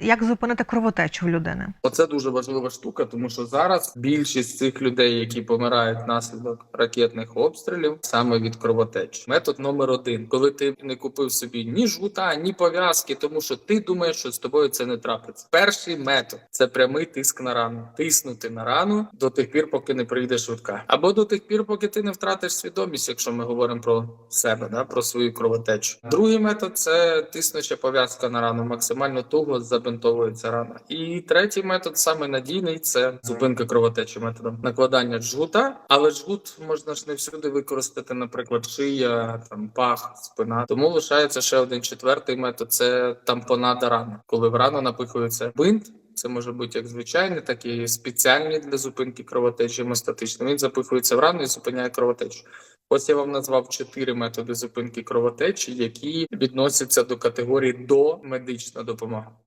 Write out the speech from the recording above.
Як зупинити кровотечу в людини? Оце дуже важлива штука, тому що зараз більшість цих людей, які помирають внаслідок ракетних обстрілів, саме від кровотечі. Метод номер один, коли ти не купив собі ні жгута, ні пов'язки, тому що ти думаєш, що з тобою це не трапиться. Перший метод це прямий тиск на рану, тиснути на рану до тих пір, поки не прийде швидка, або до тих пір, поки ти не втратиш свідомість, якщо ми говоримо про себе, да про свою кровотечу. Другий метод це тиснуча пов'язка на рану, максимально туго забинтовується рана. І третій метод, саме надійний, це зупинка кровотечі методом накладання жгута. Але жгут можна ж не всюди використати, наприклад, шия, там пах, спина. Тому лишається ще один четвертий метод це тампонада рани, коли в рану напихується бинт. Це може бути як звичайний, так і спеціальний для зупинки кровотечі гемостатичний. Він запихується в рану і зупиняє кровотечу. Ось я вам назвав чотири методи зупинки кровотечі, які відносяться до категорії до медична допомога.